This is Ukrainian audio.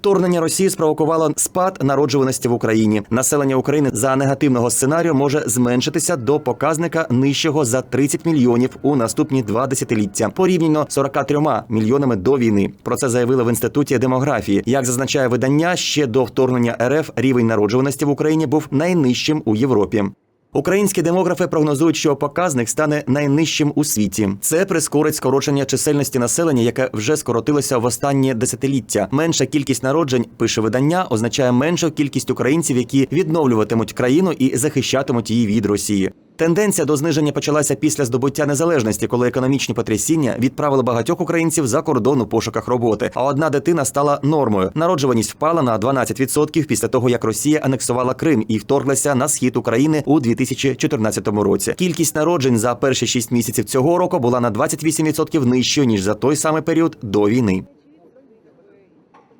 Вторгнення Росії спровокувало спад народжуваності в Україні. Населення України за негативного сценарію може зменшитися до показника нижчого за 30 мільйонів у наступні два десятиліття, порівняно 43 мільйонами до війни. Про це заявили в інституті демографії. Як зазначає видання, ще до вторгнення РФ рівень народжуваності в Україні був найнижчим у Європі. Українські демографи прогнозують, що показник стане найнижчим у світі. Це прискорить скорочення чисельності населення, яке вже скоротилося в останні десятиліття. Менша кількість народжень, пише видання, означає меншу кількість українців, які відновлюватимуть країну і захищатимуть її від Росії. Тенденція до зниження почалася після здобуття незалежності, коли економічні потрясіння відправили багатьох українців за кордон у пошуках роботи. А одна дитина стала нормою. Народжуваність впала на 12% після того, як Росія анексувала Крим і вторглася на схід України у 2014 році. Кількість народжень за перші 6 місяців цього року була на 28% нижчою ніж за той самий період до війни.